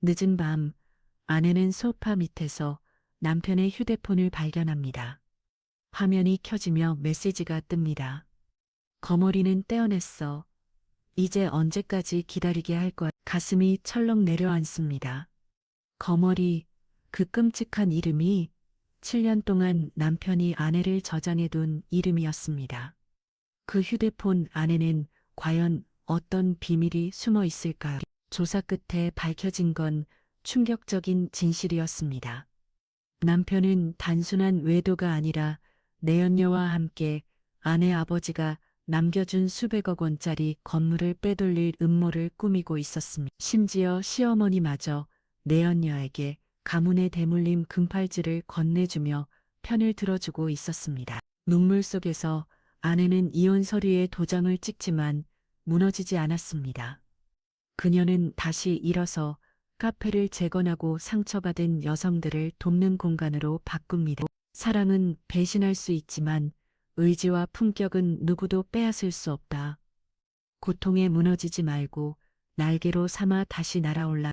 늦은 밤 아내는 소파 밑에서 남편의 휴대폰을 발견합니다. 화면이 켜지며 메시지가 뜹니다. 거머리는 떼어냈어. 이제 언제까지 기다리게 할 거야. 가슴이 철렁 내려앉습니다. 거머리, 그 끔찍한 이름이 7년 동안 남편이 아내를 저장해둔 이름이었습니다. 그 휴대폰 안에는 과연 어떤 비밀이 숨어 있을까요? 조사 끝에 밝혀진 건 충격적인 진실이었습니다. 남편은 단순한 외도가 아니라 내연녀와 함께 아내 아버지가 남겨준 수백억 원짜리 건물을 빼돌릴 음모를 꾸미고 있었습니다. 심지어 시어머니마저 내연녀에게 가문의 대물림 금팔찌를 건네주며 편을 들어주고 있었습니다. 눈물 속에서 아내는 이혼 서류에 도장을 찍지만 무너지지 않았습니다. 그녀는 다시 일어서 카페를 재건하고 상처받은 여성들을 돕는 공간으로 바꿉니다. 사랑은 배신할 수 있지만 의지와 품격은 누구도 빼앗을 수 없다. 고통에 무너지지 말고 날개로 삼아 다시 날아올라